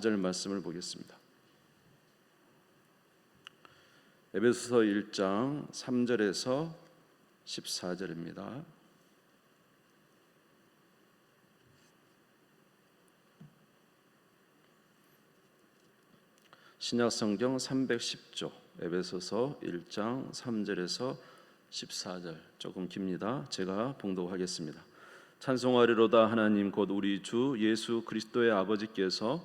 절 말씀을 보겠습니다. 에베소서 1장 3절에서 14절입니다. 신약 성경 310조 에베소서 1장 3절에서 14절 조금 깁니다. 제가 봉독하겠습니다. 찬송하리로다 하나님 곧 우리 주 예수 그리스도의 아버지께서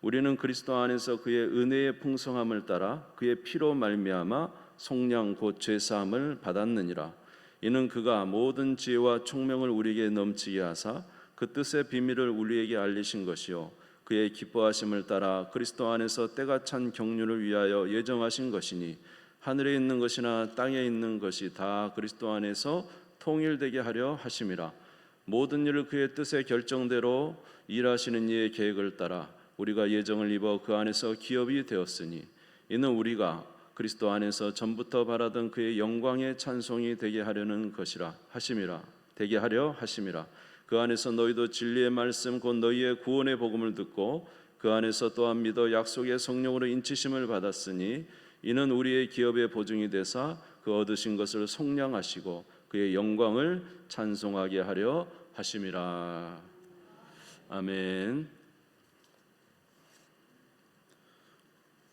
우리는 그리스도 안에서 그의 은혜의 풍성함을 따라 그의 피로 말미암아 속량 곧 죄사함을 받았느니라. 이는 그가 모든 지혜와 총명을 우리에게 넘치게 하사 그 뜻의 비밀을 우리에게 알리신 것이요. 그의 기뻐하심을 따라 그리스도 안에서 때가 찬 경륜을 위하여 예정하신 것이니 하늘에 있는 것이나 땅에 있는 것이 다 그리스도 안에서 통일되게 하려 하심이라. 모든 일을 그의 뜻의 결정대로 일하시는 이의 계획을 따라 우리가 예정을 입어 그 안에서 기업이 되었으니 이는 우리가 그리스도 안에서 전부터 바라던 그의 영광의 찬송이 되게 하려는 것이라 하심이라 되게 하려 하심이라 그 안에서 너희도 진리의 말씀 곧 너희의 구원의 복음을 듣고 그 안에서 또한 믿어 약속의 성령으로 인치심을 받았으니 이는 우리의 기업의 보증이 되사 그 얻으신 것을 속량하시고 그의 영광을 찬송하게 하려 하심이라 아멘.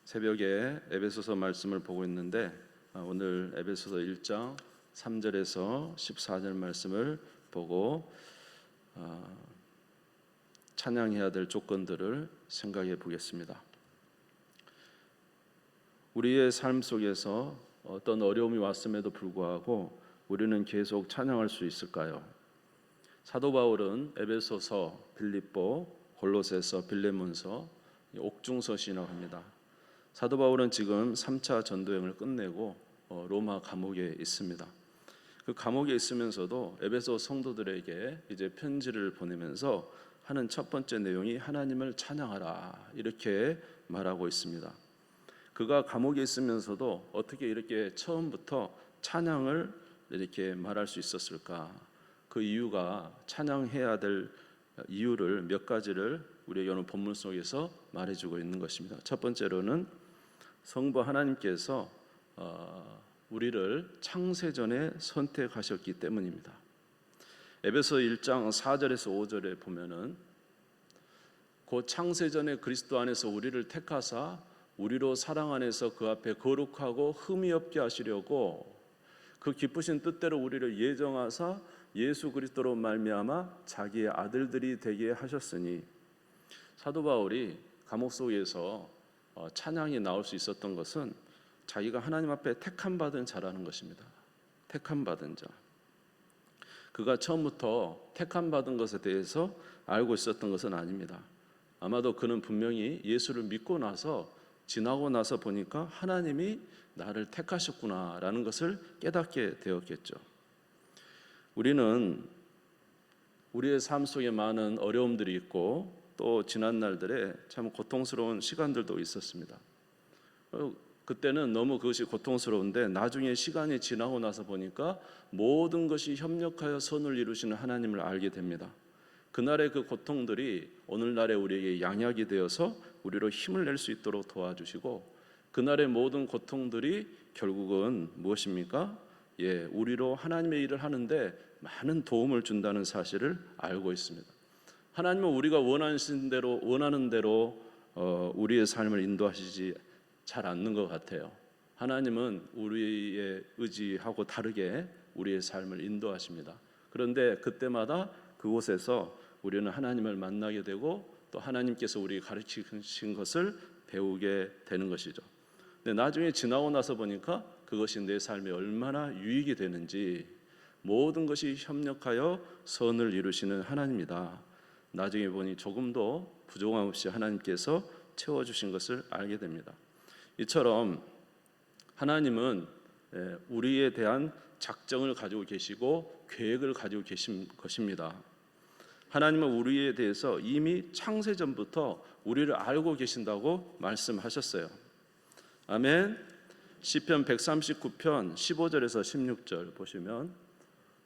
새벽에 에베소서 말씀을 보고 있는데 아, 오늘 에베소서 1장 3절에서 14절 말씀을 보고 아, 찬양해야 될 조건들을 생각해 보겠습니다. 우리의 삶 속에서 어떤 어려움이 왔음에도 불구하고 우리는 계속 찬양할 수 있을까요? 사도 바울은 에베소서, 빌립보, 골로새서, 빌레몬서, 옥중서시라고 합니다. 사도 바울은 지금 3차 전도행을 끝내고 어, 로마 감옥에 있습니다. 그 감옥에 있으면서도 에베소 성도들에게 이제 편지를 보내면서 하는 첫 번째 내용이 하나님을 찬양하라 이렇게 말하고 있습니다. 그가 감옥에 있으면서도 어떻게 이렇게 처음부터 찬양을 이렇게 말할 수 있었을까? 그 이유가 찬양해야 될 이유를 몇 가지를 우리에게 오늘 본문 속에서 말해주고 있는 것입니다. 첫 번째로는 성부 하나님께서 어, 우리를 창세전에 선택하셨기 때문입니다. 에베소 1장 4절에서 5절에 보면은 곧 창세전에 그리스도 안에서 우리를 택하사 우리로 사랑 안에서 그 앞에 거룩하고 흠이 없게 하시려고 그 기쁘신 뜻대로 우리를 예정하사 예수 그리스도로 말미암아 자기의 아들들이 되게 하셨으니 사도 바울이 감옥 속에서 어, 찬양이 나올 수 있었던 것은 자기가 하나님 앞에 택함 받은 자라는 것입니다. 택함 받은 자. 그가 처음부터 택함 받은 것에 대해서 알고 있었던 것은 아닙니다. 아마도 그는 분명히 예수를 믿고 나서 지나고 나서 보니까 하나님이 나를 택하셨구나라는 것을 깨닫게 되었겠죠. 우리는 우리의 삶 속에 많은 어려움들이 있고 또 지난 날들에 참 고통스러운 시간들도 있었습니다. 어, 그때는 너무 그것이 고통스러운데 나중에 시간이 지나고 나서 보니까 모든 것이 협력하여 선을 이루시는 하나님을 알게 됩니다. 그날의 그 고통들이 오늘날의 우리에게 양약이 되어서 우리로 힘을 낼 수 있도록 도와주시고 그날의 모든 고통들이 결국은 무엇입니까? 예, 우리로 하나님의 일을 하는데 많은 도움을 준다는 사실을 알고 있습니다. 하나님은 우리가 원하는 대로 원하는 대로 어, 우리의 삶을 인도하시지 잘 않는 것 같아요. 하나님은 우리의 의지하고 다르게 우리의 삶을 인도하십니다. 그런데 그때마다 그곳에서 우리는 하나님을 만나게 되고 또 하나님께서 우리 가르치신 것을 배우게 되는 것이죠. 근데 나중에 지나고 나서 보니까 그것이 내 삶에 얼마나 유익이 되는지 모든 것이 협력하여 선을 이루시는 하나님이다. 나중에 보니 조금도 부족함 없이 하나님께서 채워 주신 것을 알게 됩니다. 이처럼 하나님은 예, 우리에 대한 작정을 가지고 계시고 계획을 가지고 계신 것입니다. 하나님은 우리에 대해서 이미 창세 전부터 우리를 알고 계신다고 말씀하셨어요. 아멘. 시편 139편 15절에서 16절 보시면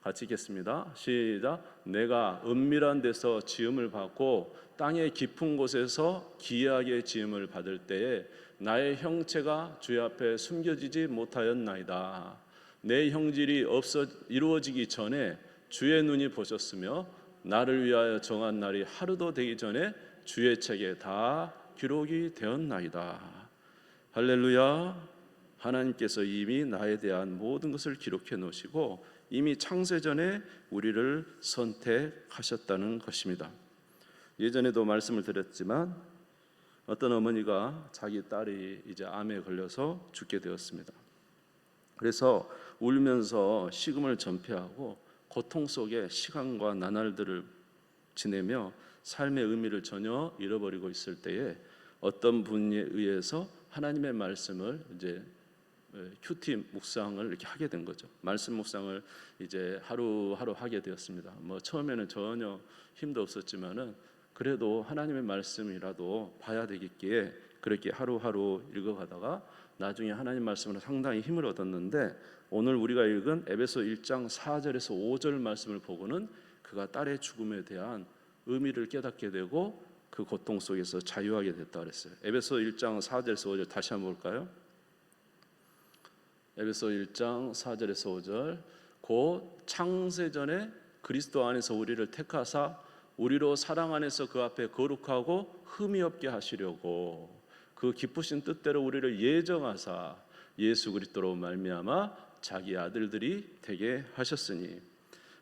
같이 읽겠습니다. 시작. 내가 은밀한 데서 지음을 받고 땅의 깊은 곳에서 기이하게 지음을 받을 때에 나의 형체가 주의 앞에 숨겨지지 못하였나이다. 내 형질이 없어 이루어지기 전에 주의 눈이 보셨으며 나를 위하여 정한 날이 하루도 되기 전에 주의 책에 다 기록이 되었나이다. 할렐루야. 하나님께서 이미 나에 대한 모든 것을 기록해 놓으시고 이미 창세 전에 우리를 선택하셨다는 것입니다. 예전에도 말씀을 드렸지만 어떤 어머니가 자기 딸이 이제 암에 걸려서 죽게 되었습니다. 그래서 울면서 식음을 전폐하고 고통 속에 시간과 나날들을 지내며 삶의 의미를 전혀 잃어버리고 있을 때에 어떤 분에 의해서 하나님의 말씀을 이제 큐티 묵상을 이렇게 하게 된 거죠. 말씀 묵상을 이제 하루하루 하게 되었습니다. 뭐 처음에는 전혀 힘도 없었지만은 그래도 하나님의 말씀이라도 봐야 되겠기에 그렇게 하루하루 읽어가다가 나중에 하나님 말씀으로 상당히 힘을 얻었는데 오늘 우리가 읽은 에베소 1장 4절에서 5절 말씀을 보고는 그가 딸의 죽음에 대한 의미를 깨닫게 되고 그 고통 속에서 자유하게 됐다 그랬어요. 에베소 1장 4절에서 5절 다시 한번 볼까요? 에베소 1장 4절에서 5절 곧 창세전에 그리스도 안에서 우리를 택하사 우리로 사랑 안에서 그 앞에 거룩하고 흠이 없게 하시려고 그 기쁘신 뜻대로 우리를 예정하사 예수 그리스도로 말미암아 자기 아들들이 되게 하셨으니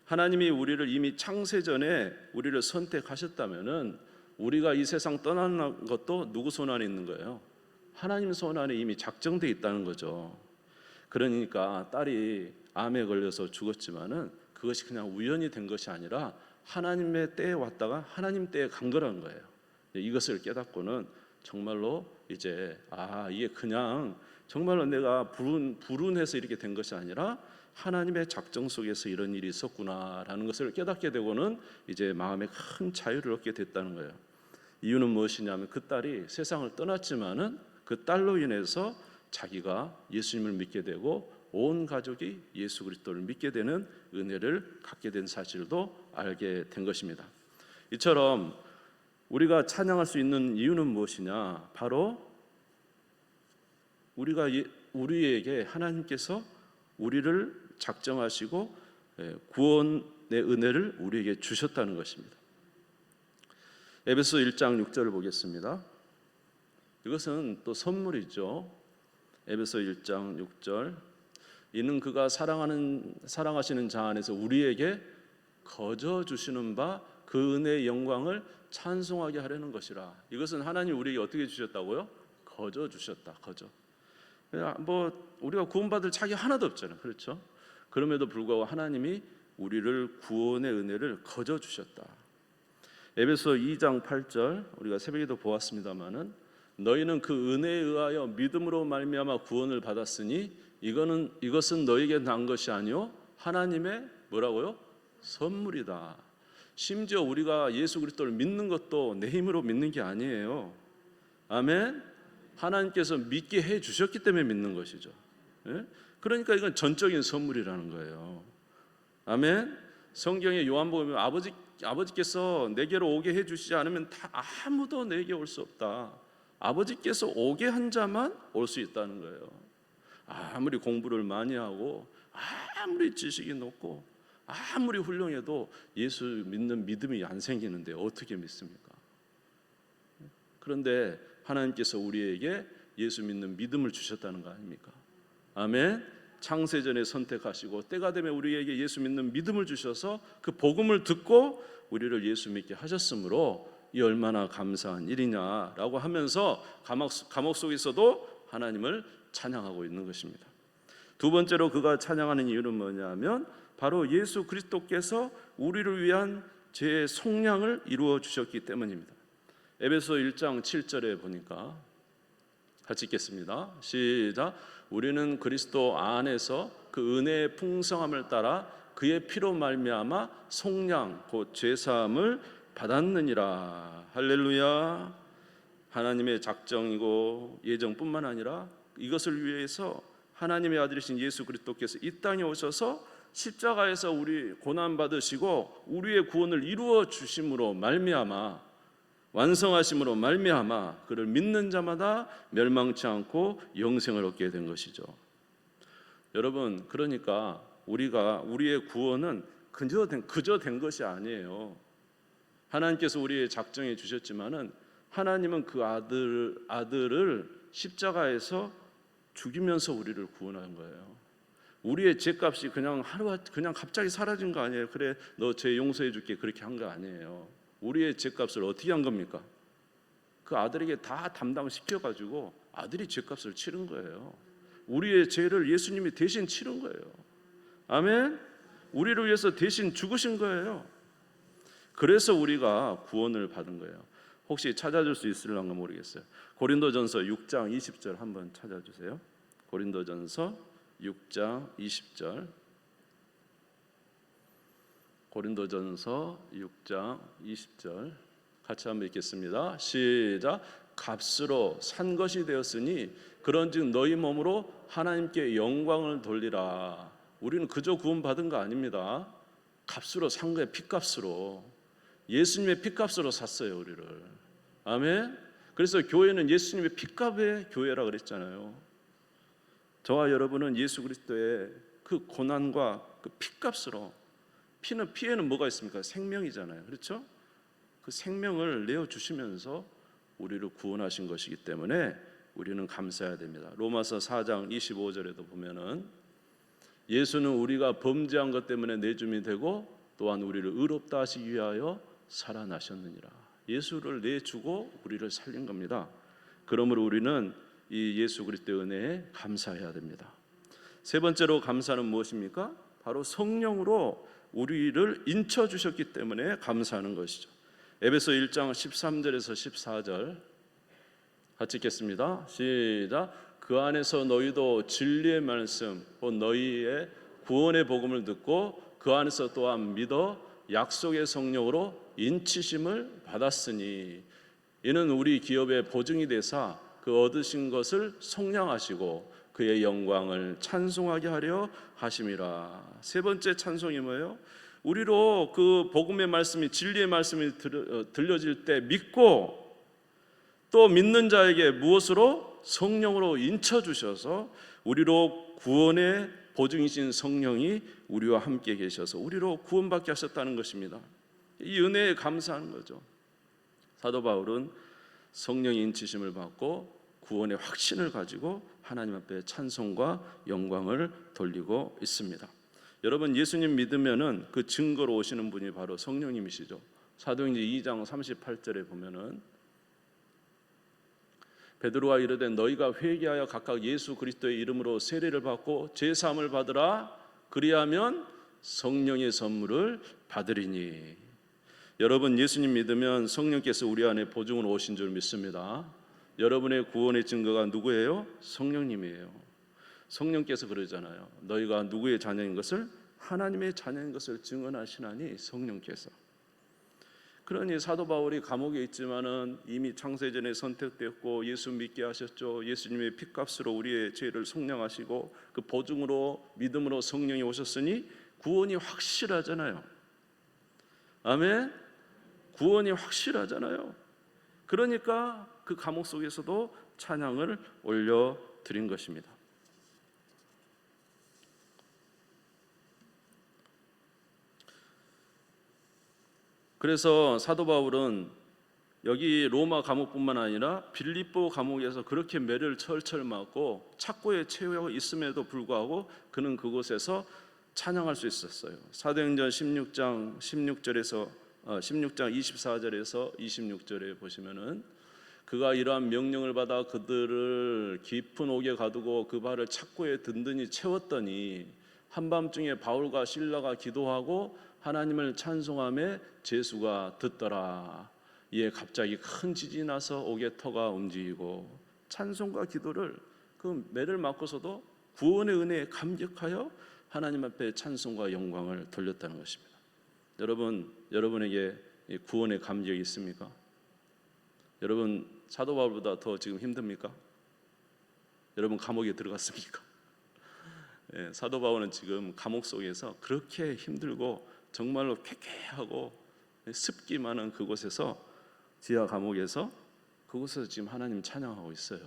하나님이 우리를 이미 창세 전에 우리를 선택하셨다면은 우리가 이 세상 떠나는 것도 누구 손 안에 있는 거예요? 하나님 손 안에 이미 작정돼 있다는 거죠. 그러니까 딸이 암에 걸려서 죽었지만은 그것이 그냥 우연이 된 것이 아니라 하나님의 때에 왔다가 하나님 때에 간 거라는 거예요. 이것을 깨닫고는 정말로 이제 아 이게 그냥 정말로 내가 불운 불운해서 이렇게 된 것이 아니라 하나님의 작정 속에서 이런 일이 있었구나라는 것을 깨닫게 되고는 이제 마음에 큰 자유를 얻게 됐다는 거예요. 이유는 무엇이냐면 그 딸이 세상을 떠났지만은 그 딸로 인해서 자기가 예수님을 믿게 되고 온 가족이 예수 그리스도를 믿게 되는 은혜를 갖게 된 사실도 알게 된 것입니다. 이처럼 우리가 찬양할 수 있는 이유는 무엇이냐? 바로 우리가 예, 우리에게 하나님께서 우리를 작정하시고 예, 구원의 은혜를 우리에게 주셨다는 것입니다. 에베소 1장 6절을 보겠습니다. 이것은 또 선물이죠. 에베소 1장 6절 이는 그가 사랑하는 사랑하시는 자 안에서 우리에게 거저 주시는 바 그 은혜의 영광을 찬송하게 하려는 것이라. 이것은 하나님 우리에게 어떻게 주셨다고요? 거저 주셨다. 거저. 뭐 우리가 구원받을 자격 하나도 없잖아요. 그렇죠? 그럼에도 불구하고 하나님이 우리를 구원의 은혜를 거저 주셨다. 에베소 2장 8절 우리가 새벽에도 보았습니다마는 너희는 그 은혜에 의하여 믿음으로 말미암아 구원을 받았으니 이거는 이것은 너에게 난 것이 아니요 하나님의 뭐라고요? 선물이다. 심지어 우리가 예수 그리스도를 믿는 것도 내 힘으로 믿는 게 아니에요. 아멘. 하나님께서 믿게 해 주셨기 때문에 믿는 것이죠. 예? 그러니까 이건 전적인 선물이라는 거예요. 아멘. 성경의 요한복음에 아버지 아버지께서 내게로 오게 해 주시지 않으면 다 아무도 내게 올 수 없다. 아버지께서 오게 한 자만 올 수 있다는 거예요. 아무리 공부를 많이 하고 아무리 지식이 높고 아무리 훌륭해도 예수 믿는 믿음이 안 생기는데 어떻게 믿습니까? 그런데 하나님께서 우리에게 예수 믿는 믿음을 주셨다는 거 아닙니까? 아멘. 창세전에 선택하시고 때가 되면 우리에게 예수 믿는 믿음을 주셔서 그 복음을 듣고 우리를 예수 믿게 하셨으므로 이 얼마나 감사한 일이냐라고 하면서 감옥, 감옥 속에서도 하나님을 찬양하고 있는 것입니다. 두 번째로 그가 찬양하는 이유는 뭐냐면 바로 예수 그리스도께서 우리를 위한 제 속량을 이루어 주셨기 때문입니다. 에베소 1장 7절에 보니까 같이 읽겠습니다. 시작. 우리는 그리스도 안에서 그 은혜의 풍성함을 따라 그의 피로 말미암아 속량 곧 죄 사함을 받았느니라 할렐루야 하나님의 작정이고 예정뿐만 아니라 이것을 위해서 하나님의 아들이신 예수 그리스도께서 이 땅에 오셔서 십자가에서 우리 고난 받으시고 우리의 구원을 이루어 주심으로 말미암아 완성하심으로 말미암아 그를 믿는 자마다 멸망치 않고 영생을 얻게 된 것이죠. 여러분 그러니까 우리가 우리의 구원은 그저 된, 그저 된 것이 아니에요. 하나님께서 우리의 작정해 주셨지만은 하나님은 그 아들 아들을 십자가에서 죽이면서 우리를 구원한 거예요. 우리의 죄값이 그냥 하루 그냥 갑자기 사라진 거 아니에요. 그래 너 죄 용서해 줄게 그렇게 한 거 아니에요. 우리의 죄값을 어떻게 한 겁니까? 그 아들에게 다 담당시켜 가지고 아들이 죄값을 치른 거예요. 우리의 죄를 예수님이 대신 치른 거예요. 아멘. 우리를 위해서 대신 죽으신 거예요. 그래서 우리가 구원을 받은 거예요. 혹시 찾아줄 수 있을런가 모르겠어요. 고린도전서 6장 20절 한번 찾아주세요. 고린도전서 6장 20절. 고린도전서 6장 20절 같이 한번 읽겠습니다. 시작. 값으로 산 것이 되었으니 그런즉 너희 몸으로 하나님께 영광을 돌리라. 우리는 그저 구원 받은 거 아닙니다. 값으로 산 거예요. 피값으로. 예수님의 피값으로 샀어요, 우리를. 아멘. 그래서 교회는 예수님의 피값의 교회라 그랬잖아요. 저와 여러분은 예수 그리스도의 그 고난과 그 피값으로 피는 피에는 뭐가 있습니까? 생명이잖아요. 그렇죠? 그 생명을 내어 주시면서 우리를 구원하신 것이기 때문에 우리는 감사해야 됩니다. 로마서 4장 25절에도 보면은 예수는 우리가 범죄한 것 때문에 내줌이 되고 또한 우리를 의롭다 하시기 위하여 살아나셨느니라. 예수를 내주고 우리를 살린 겁니다. 그러므로 우리는 이 예수 그리스도의 은혜에 감사해야 됩니다. 세 번째로 감사는 무엇입니까? 바로 성령으로 우리를 인쳐 주셨기 때문에 감사하는 것이죠. 에베소 1장 13절에서 14절 같이 읽겠습니다. 시작. 그 안에서 너희도 진리의 말씀 곧 너희의 구원의 복음을 듣고 그 안에서 또한 믿어 약속의 성령으로 인치심을 받았으니 이는 우리 기업의 보증이 되사 그 얻으신 것을 속량하시고 그의 영광을 찬송하게 하려 하심이라. 세 번째 찬송이 뭐예요? 우리로 그 복음의 말씀이 진리의 말씀이 어, 들려질 때 믿고 또 믿는 자에게 무엇으로 성령으로 인쳐 주셔서 우리로 구원의 보증이신 성령이 우리와 함께 계셔서 우리로 구원받게 하셨다는 것입니다. 이 은혜에 감사하는 거죠. 사도 바울은 성령의 인치심을 받고 구원의 확신을 가지고 하나님 앞에 찬송과 영광을 돌리고 있습니다. 여러분 예수님 믿으면은 그 증거로 오시는 분이 바로 성령님이시죠. 사도행전 2장 38절에 보면은 베드로가 이르되 너희가 회개하여 각각 예수 그리스도의 이름으로 세례를 받고 죄 사함을 받으라 그리하면 성령의 선물을 받으리니 여러분 예수님 믿으면 성령께서 우리 안에 보증으로 오신 줄 믿습니다. 여러분의 구원의 증거가 누구예요? 성령님이에요. 성령께서 그러잖아요. 너희가 누구의 자녀인 것을 하나님의 자녀인 것을 증언하시나니 성령께서. 그러니 사도 바울이 감옥에 있지만은 이미 창세전에 선택되었고 예수 믿게 하셨죠. 예수님의 피값으로 우리의 죄를 속량하시고 그 보증으로 믿음으로 성령이 오셨으니 구원이 확실하잖아요. 아멘. 구원이 확실하잖아요. 그러니까 그 감옥 속에서도 찬양을 올려 드린 것입니다. 그래서 사도 바울은 여기 로마 감옥뿐만 아니라 빌립보 감옥에서 그렇게 매를 철철 맞고 착고에 채워 있음에도 불구하고 그는 그곳에서 찬양할 수 있었어요. 사도행전 16장 16절에서 16장 24절에서 26절에 보시면은 그가 이러한 명령을 받아 그들을 깊은 옥에 가두고 그 발을 착고에 든든히 채웠더니 한밤중에 바울과 신라가 기도하고 하나님을 찬송함에 제수가 듣더라. 이에 갑자기 큰 지진이 나서 옥의 터가 움직이고 찬송과 기도를 그 매를 맞고서도 구원의 은혜에 감격하여 하나님 앞에 찬송과 영광을 돌렸다는 것입니다. 여러분, 여러분에게 이 구원의 감격이 있습니까? 여러분 사도 바울보다 더 지금 힘듭니까? 여러분 감옥에 들어갔습니까? 예, 사도 바울은 지금 감옥 속에서 그렇게 힘들고 정말로 쾌쾌하고 습기 많은 그곳에서 지하 감옥에서 그곳에서 지금 하나님 찬양하고 있어요.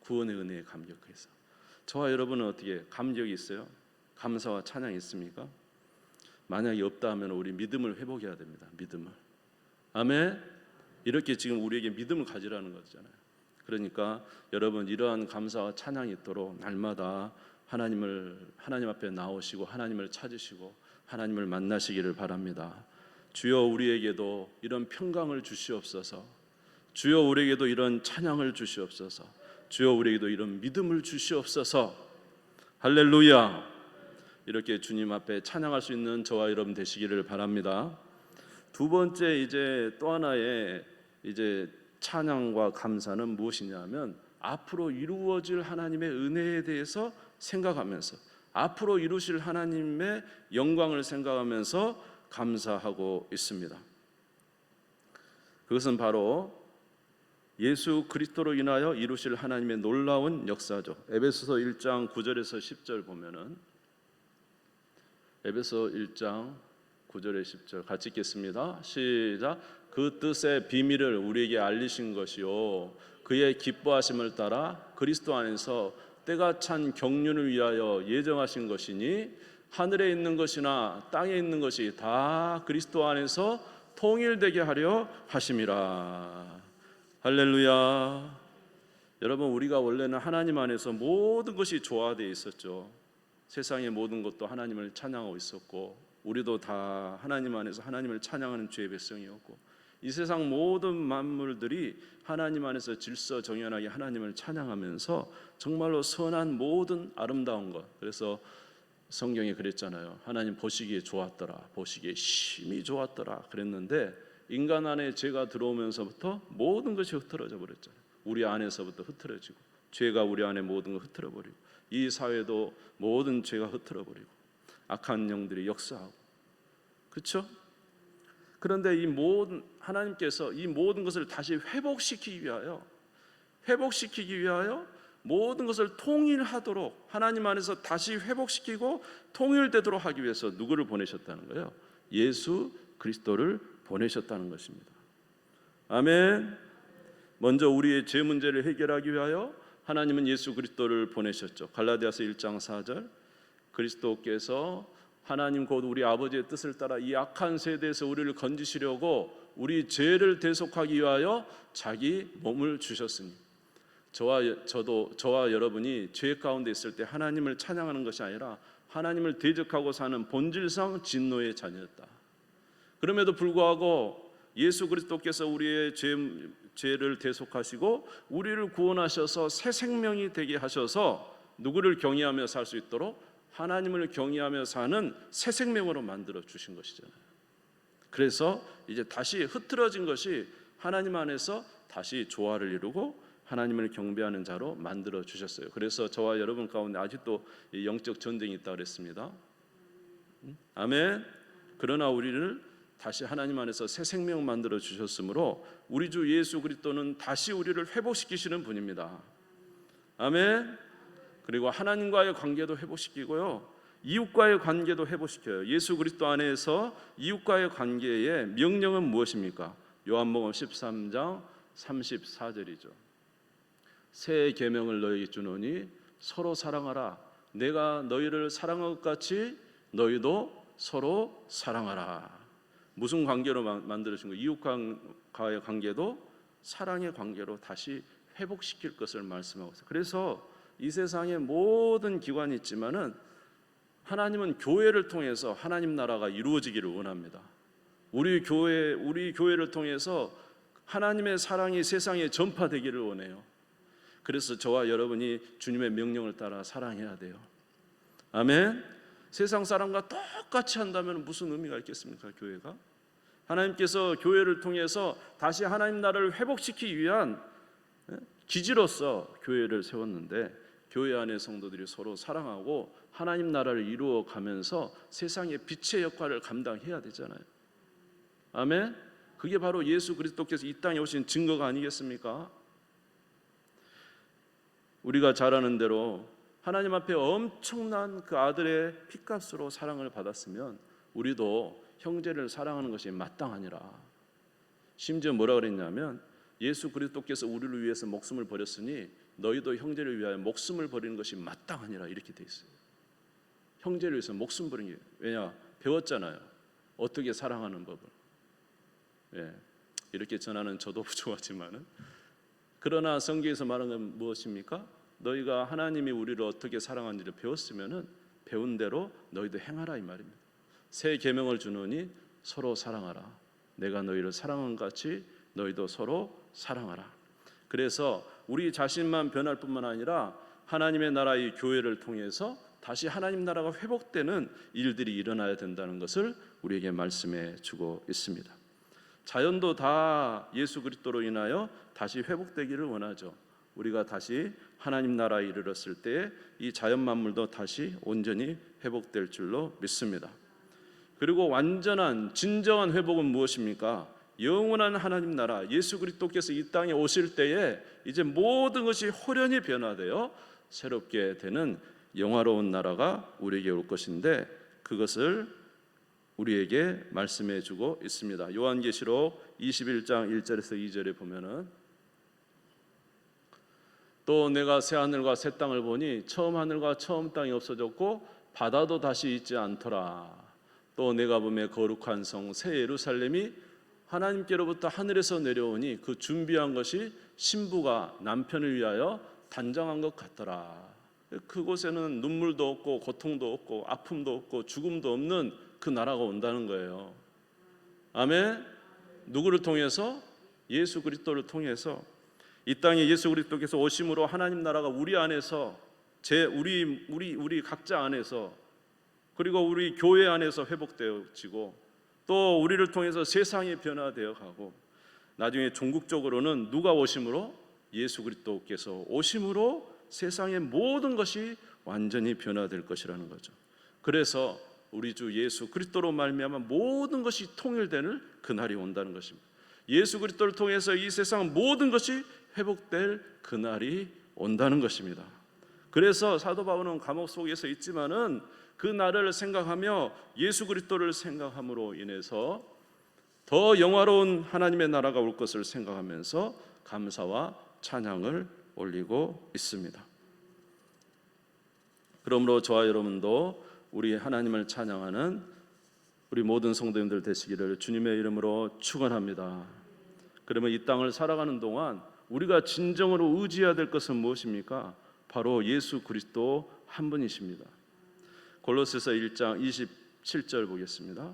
구원의 은혜에 감격해서. 저와 여러분은 어떻게 감격이 있어요? 감사와 찬양이 있습니까? 만약에 없다 하면 우리 믿음을 회복해야 됩니다. 믿음을. 아멘. 이렇게 지금 우리에게 믿음을 가지라는 거잖아요. 그러니까 여러분 이러한 감사와 찬양이 있도록 날마다 하나님을 하나님 앞에 나오시고 하나님을 찾으시고 하나님을 만나시기를 바랍니다. 주여 우리에게도 이런 평강을 주시옵소서. 주여 우리에게도 이런 찬양을 주시옵소서. 주여 우리에게도 이런 믿음을 주시옵소서. 할렐루야. 이렇게 주님 앞에 찬양할 수 있는 저와 여러분 되시기를 바랍니다. 두 번째 이제 또 하나의 이제 찬양과 감사는 무엇이냐면 앞으로 이루어질 하나님의 은혜에 대해서 생각하면서 앞으로 이루실 하나님의 영광을 생각하면서 감사하고 있습니다. 그것은 바로 예수 그리스도로 인하여 이루실 하나님의 놀라운 역사죠. 에베소서 1장 9절에서 10절 보면은 에베소 1장 9절에 10절 같이 읽겠습니다. 시작. 그 뜻의 비밀을 우리에게 알리신 것이요 그의 기뻐하심을 따라 그리스도 안에서 때가 찬 경륜을 위하여 예정하신 것이니 하늘에 있는 것이나 땅에 있는 것이 다 그리스도 안에서 통일되게 하려 하심이라. 할렐루야. 여러분 우리가 원래는 하나님 안에서 모든 것이 조화되어 있었죠. 세상의 모든 것도 하나님을 찬양하고 있었고 우리도 다 하나님 안에서 하나님을 찬양하는 죄의 백성이었고 이 세상 모든 만물들이 하나님 안에서 질서 정연하게 하나님을 찬양하면서 정말로 선한 모든 아름다운 것 그래서 성경에 그랬잖아요. 하나님 보시기에 좋았더라 보시기에 심히 좋았더라 그랬는데 인간 안에 죄가 들어오면서부터 모든 것이 흐트러져 버렸잖아요. 우리 안에서부터 흐트러지고 죄가 우리 안에 모든 걸 흐트러 버리고 이 사회도 모든 죄가 흐트러 버리고 악한 영들이 역사하고. 그렇죠? 그런데 이 모든 하나님께서 이 모든 것을 다시 회복시키기 위하여 회복시키기 위하여 모든 것을 통일하도록 하나님 안에서 다시 회복시키고 통일되도록 하기 위해서 누구를 보내셨다는 거예요? 예수 그리스도를 보내셨다는 것입니다. 아멘. 먼저 우리의 죄 문제를 해결하기 위하여 하나님은 예수 그리스도를 보내셨죠. 갈라디아서 1장 4절 그리스도께서 하나님 곧 우리 아버지의 뜻을 따라 이 악한 세대에서 우리를 건지시려고 우리 죄를 대속하기 위하여 자기 몸을 주셨으니 저와 저도 저와 여러분이 죄 가운데 있을 때 하나님을 찬양하는 것이 아니라 하나님을 대적하고 사는 본질상 진노의 자녀였다. 그럼에도 불구하고 예수 그리스도께서 우리의 죄 죄를 대속하시고 우리를 구원하셔서 새 생명이 되게 하셔서 누구를 경외하며 살 수 있도록 하나님을 경외하며 사는 새 생명으로 만들어 주신 것이잖아요. 그래서 이제 다시 흐트러진 것이 하나님 안에서 다시 조화를 이루고 하나님을 경배하는 자로 만들어 주셨어요. 그래서 저와 여러분 가운데 아직도 영적 전쟁이 있다 그랬습니다. 음? 아멘. 그러나 우리를 다시 하나님 안에서 새 생명 만들어 주셨으므로 우리 주 예수 그리스도는 다시 우리를 회복시키시는 분입니다. 아멘. 그리고 하나님과의 관계도 회복시키고요. 이웃과의 관계도 회복시켜요. 예수 그리스도 안에서 이웃과의 관계의 명령은 무엇입니까? 요한복음 13장 34절이죠. 새 계명을 너희에게 주노니 서로 사랑하라. 내가 너희를 사랑한 것 같이 너희도 서로 사랑하라. 무슨 관계로 만들어진 거? 이웃과의 관계도 사랑의 관계로 다시 회복시킬 것을 말씀하고 있어요. 그래서 이 세상에 모든 기관이 있지만은 하나님은 교회를 통해서 하나님 나라가 이루어지기를 원합니다. 우리 교회 우리 교회를 통해서 하나님의 사랑이 세상에 전파되기를 원해요. 그래서 저와 여러분이 주님의 명령을 따라 사랑해야 돼요. 아멘. 세상 사람과 똑같이 한다면 무슨 의미가 있겠습니까? 교회가 하나님께서 교회를 통해서 다시 하나님 나라를 회복시키기 위한 기지로서 교회를 세웠는데 교회 안의 성도들이 서로 사랑하고 하나님 나라를 이루어 가면서 세상의 빛의 역할을 감당해야 되잖아요. 아멘. 그게 바로 예수 그리스도께서 이 땅에 오신 증거가 아니겠습니까? 우리가 잘 아는 대로 하나님 앞에 엄청난 그 아들의 피값으로 사랑을 받았으면 우리도 형제를 사랑하는 것이 마땅하니라. 심지어 뭐라 그랬냐면 예수 그리스도께서 우리를 위해서 목숨을 버렸으니 너희도 형제를 위하여 목숨을 버리는 것이 마땅하니라 이렇게 돼 있어요. 형제를 위해서 목숨 버리는 게 왜냐 배웠잖아요. 어떻게 사랑하는 법을. 예, 이렇게 전하는 저도 부족하지만은 그러나 성경에서 말하는 건 무엇입니까? 너희가 하나님이 우리를 어떻게 사랑하는지를 배웠으면은 배운 대로 너희도 행하라 이 말입니다. 새 계명을 주노니 서로 사랑하라. 내가 너희를 사랑한 같이 너희도 서로 사랑하라. 그래서 우리 자신만 변할 뿐만 아니라 하나님의 나라의 교회를 통해서 다시 하나님 나라가 회복되는 일들이 일어나야 된다는 것을 우리에게 말씀해 주고 있습니다. 자연도 다 예수 그리스도로 인하여 다시 회복되기를 원하죠. 우리가 다시 하나님 나라에 이르렀을 때 이 자연 만물도 다시 온전히 회복될 줄로 믿습니다. 그리고 완전한 진정한 회복은 무엇입니까? 영원한 하나님 나라 예수 그리스도께서 이 땅에 오실 때에 이제 모든 것이 호련히 변화되어 새롭게 되는 영화로운 나라가 우리에게 올 것인데 그것을 우리에게 말씀해 주고 있습니다. 요한계시록 21장 1절에서 2절에 보면은 또 내가 새 하늘과 새 땅을 보니 처음 하늘과 처음 땅이 없어졌고 바다도 다시 있지 않더라. 또 내가 보매 거룩한 성 새 예루살렘이 하나님께로부터 하늘에서 내려오니 그 준비한 것이 신부가 남편을 위하여 단장한 것 같더라. 그곳에는 눈물도 없고 고통도 없고 아픔도 없고 죽음도 없는 그 나라가 온다는 거예요. 아멘. 누구를 통해서 예수 그리스도를 통해서 이 땅에 예수 그리스도께서 오심으로 하나님 나라가 우리 안에서 제 우리 우리 우리 각자 안에서 그리고 우리 교회 안에서 회복되어지고 또 우리를 통해서 세상이 변화되어 가고 나중에 종국적으로는 누가 오심으로 예수 그리스도께서 오심으로 세상의 모든 것이 완전히 변화될 것이라는 거죠. 그래서 우리 주 예수 그리스도로 말미암아 모든 것이 통일되는 그날이 온다는 것입니다. 예수 그리스도를 통해서 이 세상 모든 것이 회복될 그날이 온다는 것입니다. 그래서 사도 바울은 감옥 속에서 있지만은 그 날을 생각하며 예수 그리스도를 생각함으로 인해서 더 영화로운 하나님의 나라가 올 것을 생각하면서 감사와 찬양을 올리고 있습니다. 그러므로 저와 여러분도 우리 하나님을 찬양하는 우리 모든 성도님들 되시기를 주님의 이름으로 축원합니다. 그러면 이 땅을 살아가는 동안 우리가 진정으로 의지해야 될 것은 무엇입니까? 바로 예수 그리스도 한 분이십니다. 골로새서 1장 27절 보겠습니다.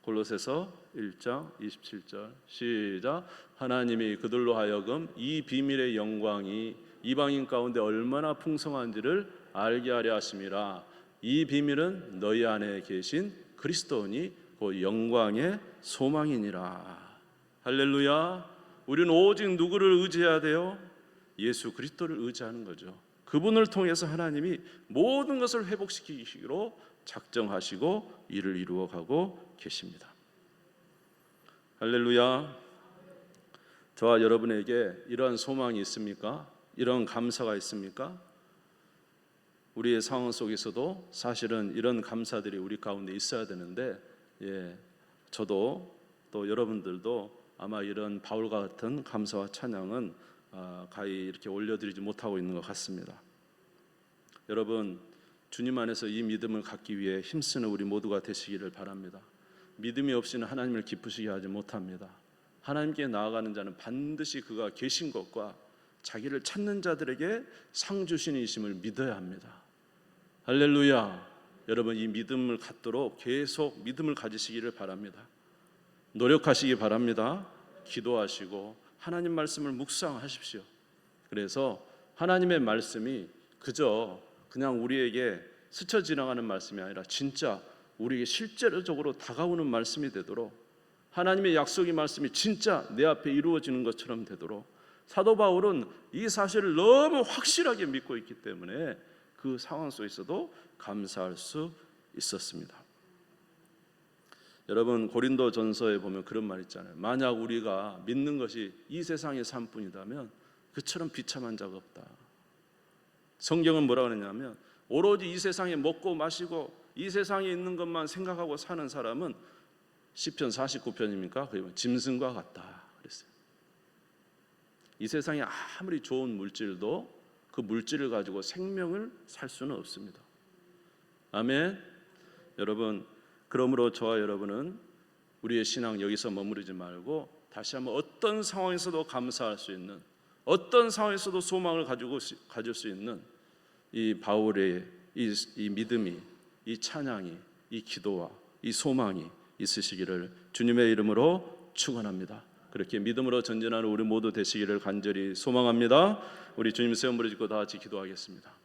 골로새서 1장 27절 시작 하나님이 그들로 하여금 이 비밀의 영광이 이방인 가운데 얼마나 풍성한지를 알게 하려 하심이라 이 비밀은 너희 안에 계신 그리스도니 그 영광의 소망이니라 할렐루야 우리는 오직 누구를 의지해야 돼요? 예수 그리스도를 의지하는 거죠. 그분을 통해서 하나님이 모든 것을 회복시키기로 작정하시고 일을 이루어 가고 계십니다. 할렐루야. 저와 여러분에게 이러한 소망이 있습니까? 이런 감사가 있습니까? 우리의 상황 속에서도 사실은 이런 감사들이 우리 가운데 있어야 되는데, 예, 저도 또 여러분들도 아마 이런 바울과 같은 감사와 찬양은 아, 가히 이렇게 올려드리지 못하고 있는 것 같습니다. 여러분 주님 안에서 이 믿음을 갖기 위해 힘쓰는 우리 모두가 되시기를 바랍니다. 믿음이 없이는 하나님을 기쁘시게 하지 못합니다. 하나님께 나아가는 자는 반드시 그가 계신 것과 자기를 찾는 자들에게 상 주신이심을 믿어야 합니다. 할렐루야. 여러분 이 믿음을 갖도록 계속 믿음을 가지시기를 바랍니다. 노력하시기 바랍니다. 기도하시고 하나님 말씀을 묵상하십시오. 그래서 하나님의 말씀이 그저 그냥 우리에게 스쳐 지나가는 말씀이 아니라 진짜 우리에게 실제적으로 다가오는 말씀이 되도록 하나님의 약속의 말씀이 진짜 내 앞에 이루어지는 것처럼 되도록 사도 바울은 이 사실을 너무 확실하게 믿고 있기 때문에 그 상황 속에서도 감사할 수 있었습니다. 여러분 고린도 전서에 보면 그런 말 있잖아요. 만약 우리가 믿는 것이 이 세상의 삶뿐이라면 그처럼 비참한 자가 없다. 성경은 뭐라 그러냐면 오로지 이 세상에 먹고 마시고 이 세상에 있는 것만 생각하고 사는 사람은 시편 49편입니까? 거기 보면 짐승과 같다 그랬어요. 이 세상에 아무리 좋은 물질도 그 물질을 가지고 생명을 살 수는 없습니다. 아멘. 여러분, 그러므로 저와 여러분은 우리의 신앙 여기서 머무르지 말고 다시 한번 어떤 상황에서도 감사할 수 있는 어떤 상황에서도 소망을 가지고 수- 가질 수 있는 이 바울의 이, 이 믿음이 이 찬양이 이 기도와 이 소망이 있으시기를 주님의 이름으로 축원합니다. 그렇게 믿음으로 전진하는 우리 모두 되시기를 간절히 소망합니다. 우리 주님 세움 부르짖고 다 같이 기도하겠습니다.